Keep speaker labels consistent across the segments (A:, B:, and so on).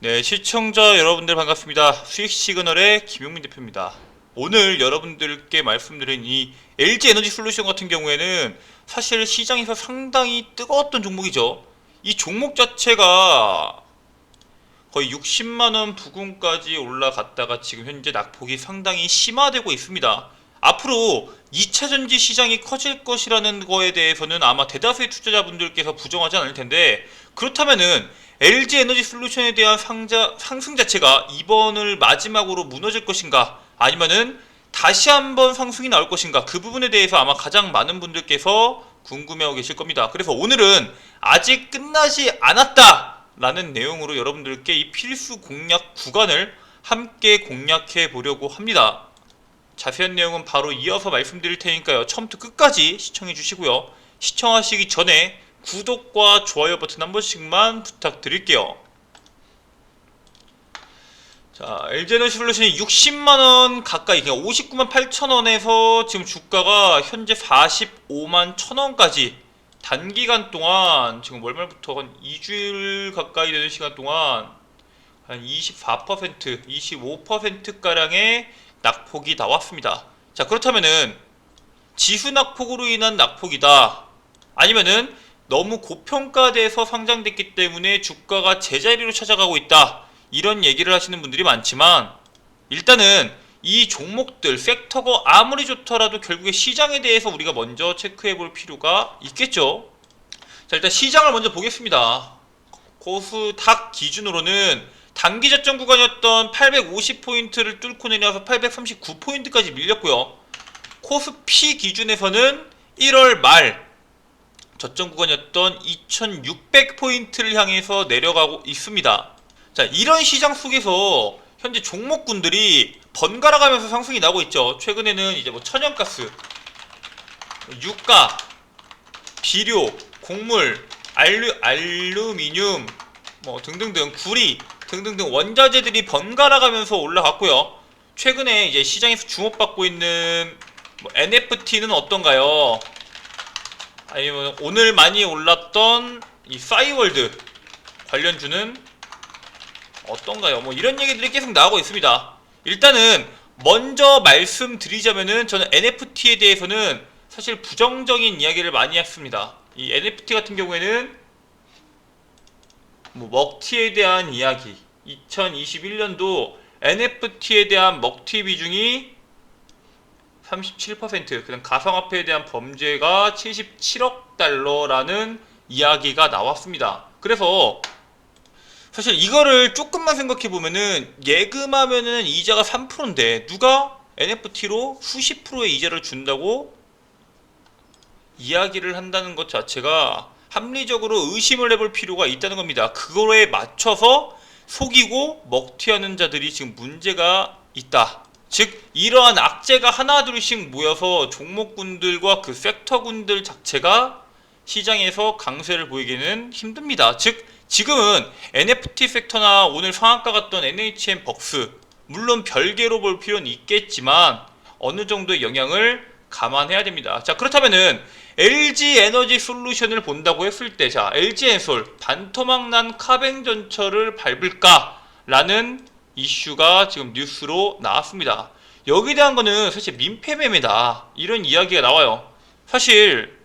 A: 네, 시청자 여러분들 반갑습니다. 수익 시그널의 김용민 대표입니다. 오늘 여러분들께 말씀드린 이 LG 에너지 솔루션 같은 경우에는 사실 시장에서 상당히 뜨거웠던 종목이죠. 이 종목 자체가 거의 60만 원 부근까지 올라갔다가 지금 현재 낙폭이 상당히 심화되고 있습니다. 앞으로 2차 전지 시장이 커질 것이라는 거에 대해서는 아마 대다수의 투자자분들께서 부정하지 않을 텐데 그렇다면은 LG 에너지 솔루션에 대한 상자, 상승 자체가 이번을 마지막으로 무너질 것인가 아니면은 다시 한번 상승이 나올 것인가 그 부분에 대해서 아마 가장 많은 분들께서 궁금해하고 계실 겁니다. 그래서 오늘은 아직 끝나지 않았다 라는 내용으로 여러분들께 이 필수 공략 구간을 함께 공략해 보려고 합니다. 자세한 내용은 바로 이어서 말씀드릴 테니까요. 처음부터 끝까지 시청해 주시고요. 시청하시기 전에 구독과 좋아요 버튼 한 번씩만 부탁드릴게요. 자, LG에너지 솔루션이 60만원 가까이, 그냥 59만 8천원에서 지금 주가가 현재 45만 1천원까지 단기간 동안, 지금 월말부터 한 2주일 가까이 되는 시간 동안 한 24%, 25%가량의 낙폭이 나왔습니다. 자, 그렇다면은 지수 낙폭으로 인한 낙폭이다. 아니면은 너무 고평가돼서 상장됐기 때문에 주가가 제자리로 찾아가고 있다. 이런 얘기를 하시는 분들이 많지만 일단은 이 종목들 섹터가 아무리 좋더라도 결국에 시장에 대해서 우리가 먼저 체크해 볼 필요가 있겠죠. 자, 일단 시장을 먼저 보겠습니다. 코스닥 기준으로는 단기 저점 구간이었던 850포인트를 뚫고 내려와서 839포인트까지 밀렸고요. 코스피 기준에서는 1월 말 저점 구간이었던 2600포인트를 향해서 내려가고 있습니다. 자, 이런 시장 속에서 현재 종목군들이 번갈아 가면서 상승이 나고 있죠. 최근에는 이제 뭐 천연가스, 유가, 비료, 곡물, 알루, 알루미늄, 뭐 등등등 구리 등등등 원자재들이 번갈아 가면서 올라갔고요. 최근에 이제 시장에서 주목받고 있는 뭐 NFT는 어떤가요? 아니면 오늘 많이 올랐던 이 싸이월드 관련주는 어떤가요? 뭐 이런 얘기들이 계속 나오고 있습니다. 일단은 먼저 말씀드리자면은 저는 NFT에 대해서는 사실 부정적인 이야기를 많이 했습니다. 이 NFT 같은 경우에는 뭐 먹튀에 대한 이야기 2021년도 NFT에 대한 먹튀 비중이 37% 그다음 가상화폐에 대한 범죄가 77억 달러라는 이야기가 나왔습니다. 그래서 사실 이거를 조금만 생각해 보면은 예금하면은 이자가 3%인데 누가 NFT로 수십 프로의 이자를 준다고 이야기를 한다는 것 자체가 합리적으로 의심을 해볼 필요가 있다는 겁니다. 그거에 맞춰서 속이고 먹튀하는 자들이 지금 문제가 있다. 즉 이러한 악재가 하나둘씩 모여서 종목군들과 그 섹터군들 자체가 시장에서 강세를 보이기는 힘듭니다. 즉 지금은 NFT 섹터나 오늘 상한가 갔던 NHN 벅스 물론 별개로 볼 필요는 있겠지만 어느 정도의 영향을 감안해야 됩니다. 자 그렇다면은 LG 에너지 솔루션을 본다고 했을 때, 자 LG 엔솔 반토막 난 카뱅 전철을 밟을까 라는 이슈가 지금 뉴스로 나왔습니다. 여기에 대한 거는 사실 민폐 매매다 이런 이야기가 나와요. 사실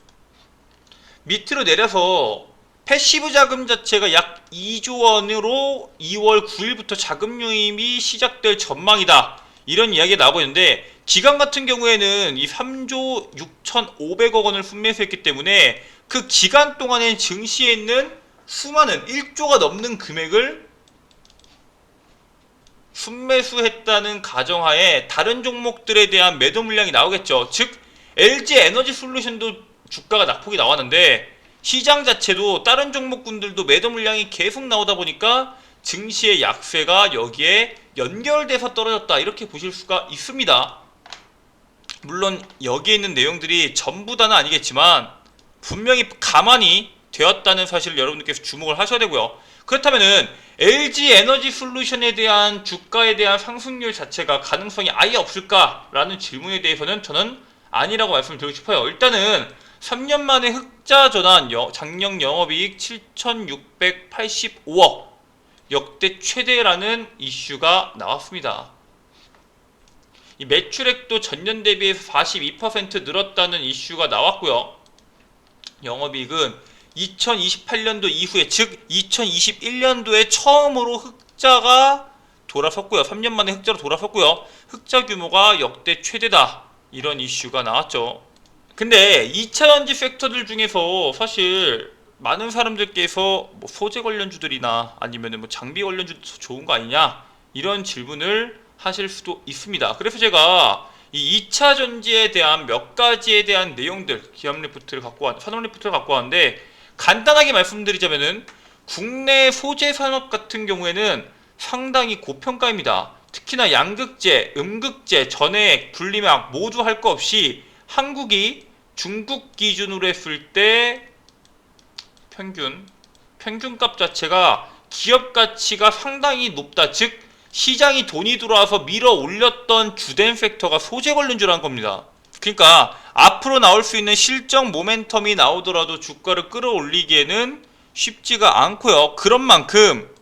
A: 밑으로 내려서 패시브 자금 자체가 약 2조 원으로 2월 9일부터 자금 유입이 시작될 전망이다. 이런 이야기가 나오고 있는데 기간 같은 경우에는 이 3조 6,500억 원을 순매수했기 때문에 그 기간 동안에 증시에 있는 수많은 1조가 넘는 금액을 순매수했다는 가정하에 다른 종목들에 대한 매도 물량이 나오겠죠. 즉 LG 에너지 솔루션도 주가가 낙폭이 나왔는데 시장 자체도 다른 종목군들도 매도 물량이 계속 나오다 보니까 증시의 약세가 여기에 연결돼서 떨어졌다 이렇게 보실 수가 있습니다. 물론 여기에 있는 내용들이 전부 다는 아니겠지만 분명히 가만히 되었다는 사실을 여러분들께서 주목을 하셔야 되고요. 그렇다면은 LG 에너지 솔루션에 대한 주가에 대한 상승률 자체가 가능성이 아예 없을까라는 질문에 대해서는 저는 아니라고 말씀드리고 싶어요. 일단은 3년 만에 흑자 전환 여- 작년 영업이익 7,685억 역대 최대라는 이슈가 나왔습니다. 이 매출액도 전년 대비해서 42% 늘었다는 이슈가 나왔고요. 영업이익은 2028년도 이후에 즉 2021년도에 처음으로 흑자가 돌아섰고요. 3년 만에 흑자로 돌아섰고요. 흑자 규모가 역대 최대다. 이런 이슈가 나왔죠. 근데 2차 전지 섹터들 중에서 사실 많은 사람들께서 뭐 소재 관련주들이나 아니면 뭐 장비 관련주 좋은 거 아니냐 이런 질문을 하실 수도 있습니다. 그래서 제가 이 2차 전지에 대한 몇 가지에 대한 내용들 기업 리포트를 갖고 왔, 산업 리포트를 갖고 왔는데 간단하게 말씀드리자면은 국내 소재 산업 같은 경우에는 상당히 고평가입니다. 특히나 양극재, 음극재, 전해액, 분리막 모두 할 거 없이 한국이 중국 기준으로 했을 때 평균 평균값 자체가 기업 가치가 상당히 높다. 즉 시장이 돈이 들어와서 밀어 올렸던 주된 팩터가 소재 관련주라는 겁니다. 그러니까 앞으로 나올 수 있는 실적 모멘텀이 나오더라도 주가를 끌어올리기에는 쉽지가 않고요. 그런 만큼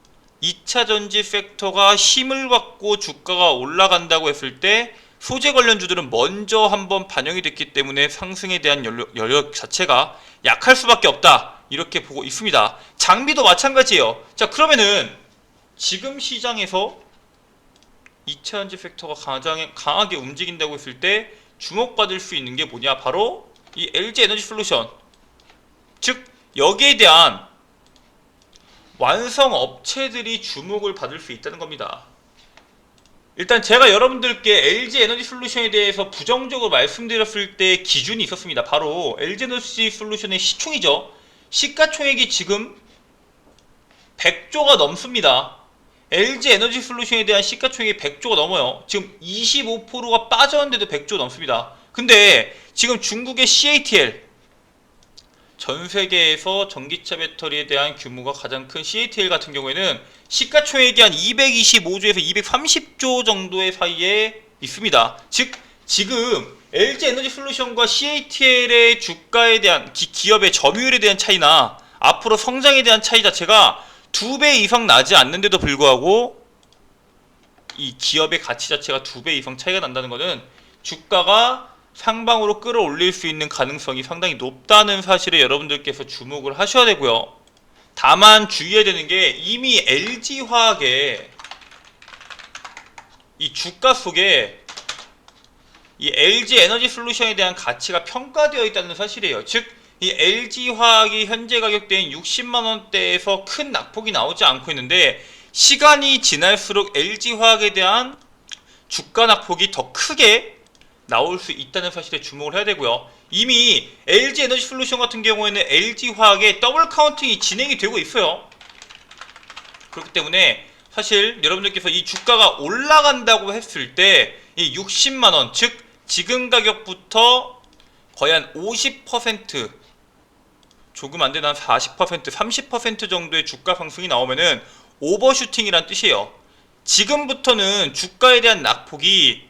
A: 2차 전지 섹터가 힘을 받고 주가가 올라간다고 했을 때 소재 관련주들은 먼저 한번 반영이 됐기 때문에 상승에 대한 여력, 여력 자체가 약할 수밖에 없다. 이렇게 보고 있습니다. 장비도 마찬가지예요. 자, 그러면은 지금 시장에서 2차 전지 섹터가 가장 강하게 움직인다고 했을 때 주목받을 수 있는 게 뭐냐? 바로 이 LG 에너지 솔루션. 즉 여기에 대한 완성 업체들이 주목을 받을 수 있다는 겁니다. 일단 제가 여러분들께 LG 에너지 솔루션에 대해서 부정적으로 말씀드렸을 때 기준이 있었습니다. 바로 LG 에너지 솔루션의 시총이죠. 시가총액이 지금 100조가 넘습니다. LG 에너지 솔루션에 대한 시가총액이 100조가 넘어요. 지금 25%가 빠졌는데도 100조 넘습니다. 근데 지금 중국의 CATL 전 세계에서 전기차 배터리에 대한 규모가 가장 큰 CATL 같은 경우에는 시가총액이 한 225조에서 230조 정도의 사이에 있습니다. 즉 지금 LG 에너지 솔루션과 CATL의 주가에 대한 기, 기업의 점유율에 대한 차이나 앞으로 성장에 대한 차이 자체가 두 배 이상 나지 않는데도 불구하고 이 기업의 가치 자체가 두 배 이상 차이가 난다는 것은 주가가 상방으로 끌어올릴 수 있는 가능성이 상당히 높다는 사실에 여러분들께서 주목을 하셔야 되고요. 다만 주의해야 되는 게 이미 LG화학의 이 주가 속에 이 LG 에너지 솔루션에 대한 가치가 평가되어 있다는 사실이에요. 즉, 이 LG 화학이 현재 가격대인 60만 원대에서 큰 낙폭이 나오지 않고 있는데 시간이 지날수록 LG 화학에 대한 주가 낙폭이 더 크게 나올 수 있다는 사실에 주목을 해야 되고요. 이미 LG 에너지 솔루션 같은 경우에는 LG 화학의 더블 카운팅이 진행이 되고 있어요. 그렇기 때문에 사실 여러분들께서 이 주가가 올라간다고 했을 때 이 60만 원, 즉 지금 가격부터 거의 한 50% 조금 안한 40%, 30% 정도의 주가 상승이 나오면은 오버슈팅이란 뜻이에요. 지금부터는 주가에 대한 낙폭이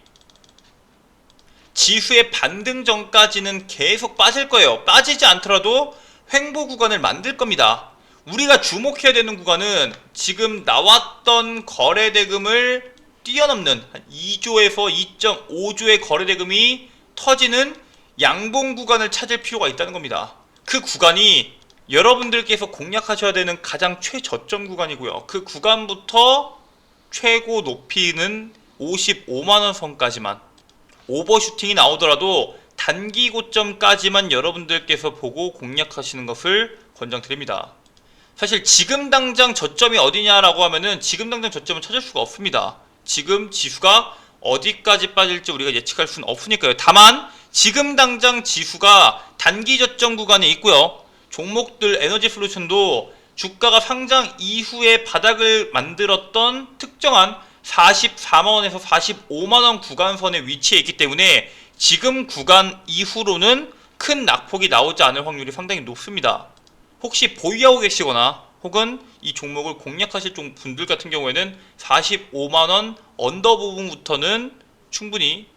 A: 지수의 반등 전까지는 계속 빠질 거예요. 빠지지 않더라도 횡보 구간을 만들 겁니다. 우리가 주목해야 되는 구간은 지금 나왔던 거래 대금을 뛰어넘는 2조에서 2.5조의 거래 대금이 터지는 양봉 구간을 찾을 필요가 있다는 겁니다. 그 구간이 여러분들께서 공략하셔야 되는 가장 최저점 구간이고요. 그 구간부터 최고 높이는 55만원 선까지만 오버슈팅이 나오더라도 단기 고점까지만 여러분들께서 보고 공략하시는 것을 권장드립니다. 사실 지금 당장 저점이 어디냐라고 하면은 지금 당장 저점을 찾을 수가 없습니다. 지금 지수가 어디까지 빠질지 우리가 예측할 수는 없으니까요. 다만 지금 당장 지수가 단기 저점 구간에 있고요. 종목들 에너지 솔루션도 주가가 상장 이후에 바닥을 만들었던 특정한 44만원에서 45만원 구간선에 위치해 있기 때문에 지금 구간 이후로는 큰 낙폭이 나오지 않을 확률이 상당히 높습니다. 혹시 보유하고 계시거나 혹은 이 종목을 공략하실 종- 분들 같은 경우에는 45만원 언더 부분부터는 충분히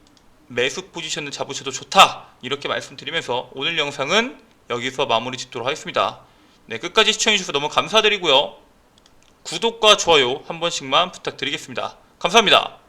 A: 매수 포지션을 잡으셔도 좋다 이렇게 말씀드리면서 오늘 영상은 여기서 마무리 짓도록 하겠습니다. 네 끝까지 시청해주셔서 너무 감사드리고요. 구독과 좋아요 한 번씩만 부탁드리겠습니다. 감사합니다.